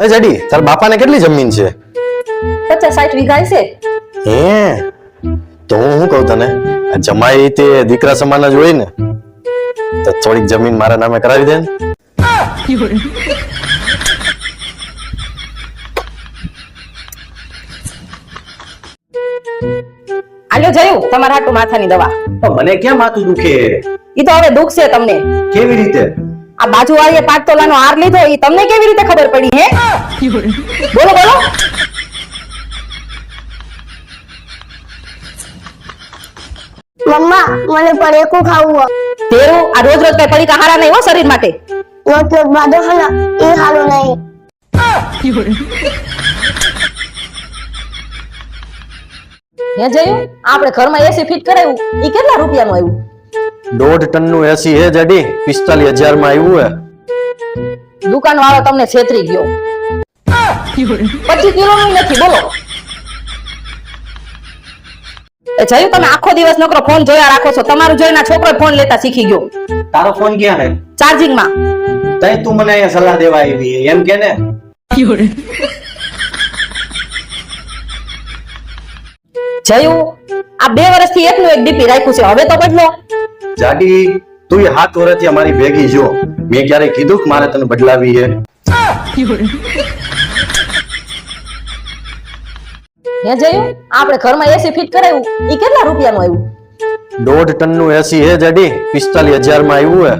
એ જડી તાર બાપાને કેટલી જમીન છે? પચાસ સાઠ વીઘા છે હે? તો હું શું કહું તને આ જમાઈ તે દીકરા સમાન જ હોય ને તો થોડીક જમીન મારા નામે કરાવી દે ને. આલ્યો જયું તમારા હાટુ માથાની દવા. પણ મને ક્યાં માથું દુખે? ઈ તો હવે દુખશે તમને. કેવી રીતે? આ બાજુવાળીએ પાંચ તોલાનો હાર લીધો એ તમને કેવી રીતે ખબર પડી હે? બોલો બોલો. મમ્મા મને પરેકું ખાવું હોય. તેરું આ રોજ રોજ કઈ પડીકા હારા નહીં હો શરીર માટે. રોજ રોજ બાદો ખાના એ સારું નહીં. હે જયું? આપણે ઘરમાં એસી ફિટ કરાવ્યું. એ કેટલા રૂપિયાનું આવ્યું? દોઢ ટનનું એસી હે જડી પિસ્તાલીસ હજારમાં આવ્યું હે. દુકાન વાળો તમને છેતરી ગયો. પચીસ કિલો નું નથી બોલો. એ જયું તમે આખો દિવસ નકરો ફોન જોયા રાખો છો. તમારું જોઈને છોકરો ફોન લેતા શીખી ગયો. તારો ફોન ક્યાં હે ચાર્જિંગમાં તઈ તું મને અહીંયા સલાહ દેવા આવી એમ કે ને? જયું આ બે વર્ષથી એકનું એક ડીપી રાખ્યું છે. હવે તો બદલો જાડી તું હાથ વર્ષથી અમારી ભેગી જો. મેં ક્યારે કીધું કે મારે તને બદલાવી હે હે જયું આપણે ઘરમાં એસી ફિટ કરાવ્યું. ઈ કેટલા રૂપિયાનું આવ્યું? દોઢ ટનનું એસી હે જાડી પિસ્તાલીસ હજારમાં આવ્યું હે.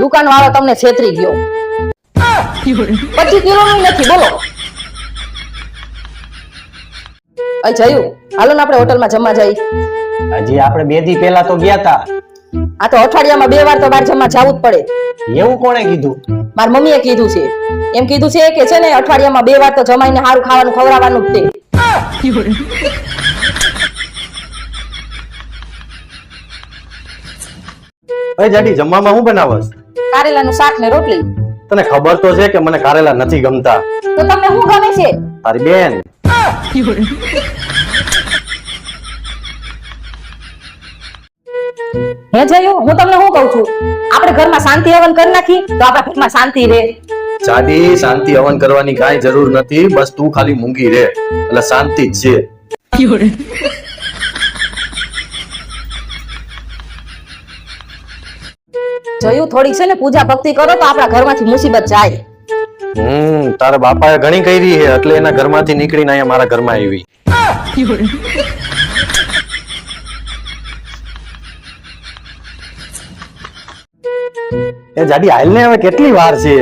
દુકાન વાળો તમને છેતરી ગયો. પચીસ કિલો નું નથી બોલો. અહીં જયું હાલો ને આપણે હોટલમાં જમવા જઈ હજી આપણે બે દી પહેલા તો ગયા તા. આ તો અઠવાડિયામાં બે વાર તો બહાર જમવા જવું જ પડે. એવું કોણે કીધું? માર મમ્મીએ કીધું છે. એમ કીધું છે કે છે ને અઠવાડિયામાં બે વાર તો જમાઈને સારું ખાવાનું ખવડાવવાનું જ તે. અરે જાડી જમવામાં શું બનાવસ કારેલાનું શાક ને રોટલી. તને ખબર તો છે કે મને કારેલા નથી ગમતા. તો તમને શું ગમે છે? તારી બેન. હે જયું હું તમને શું કહું છું? આપણે ઘરમાં શાંતિ હવન કરી નાખી તો આપણા ઘરમાં શાંતિ રહે. જાડી શાંતિ હવન કરવાની કાંઈ જરૂર નથી બસ તું ખાલી મૂંગી રહે. એટલે શાંતિ જ છે. જયું થોડીક છે ને પૂજા ભક્તિ કરો તો આપણા ઘરમાંથી મુસીબત જાય. હમ તારા બાપાએ ઘણી કરી છે એટલે એના ઘરમાંથી નીકળીને અહીંયા મારા ઘરમાં આવી. એ જાડી હાલ ને હવે કેટલી વાર છે?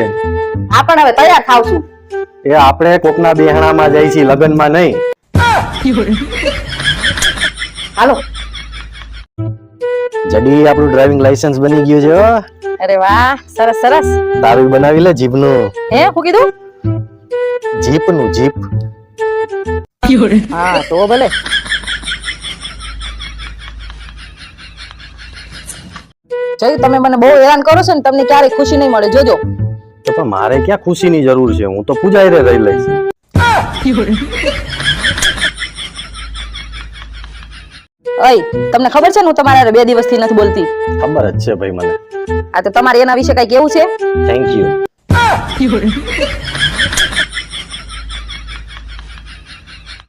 આ પણ હવે તૈયાર થાવ છું. એ આપણે કોકના બેહણામાં જાય છે લગ્નમાં નહીં. હાલો. જડી આપણું ડ્રાઇવિંગ લાયસન્સ બની ગયું છે અરે વાહ સરસ સરસ. તારું બનાવી લે જીપનું હે હું કીધું? જીપનું જીપ હા તો ભલે. જોયું તમે મને બહુ હેરાન કરો છો ને તમને ક્યારેય ખુશી નહીં મળે. જોજો. તો પણ મારે ક્યાં ખુશીની જરૂર છે? હું તો પૂજાઈ રે રહી લઈશ. અય તમને ખબર છે ને હું તમારા બે દિવસથી નથી બોલતી? ખબર જ છે ભાઈ મને. આ તો તમારે એના વિશે કઈ કેવું છે? Thank you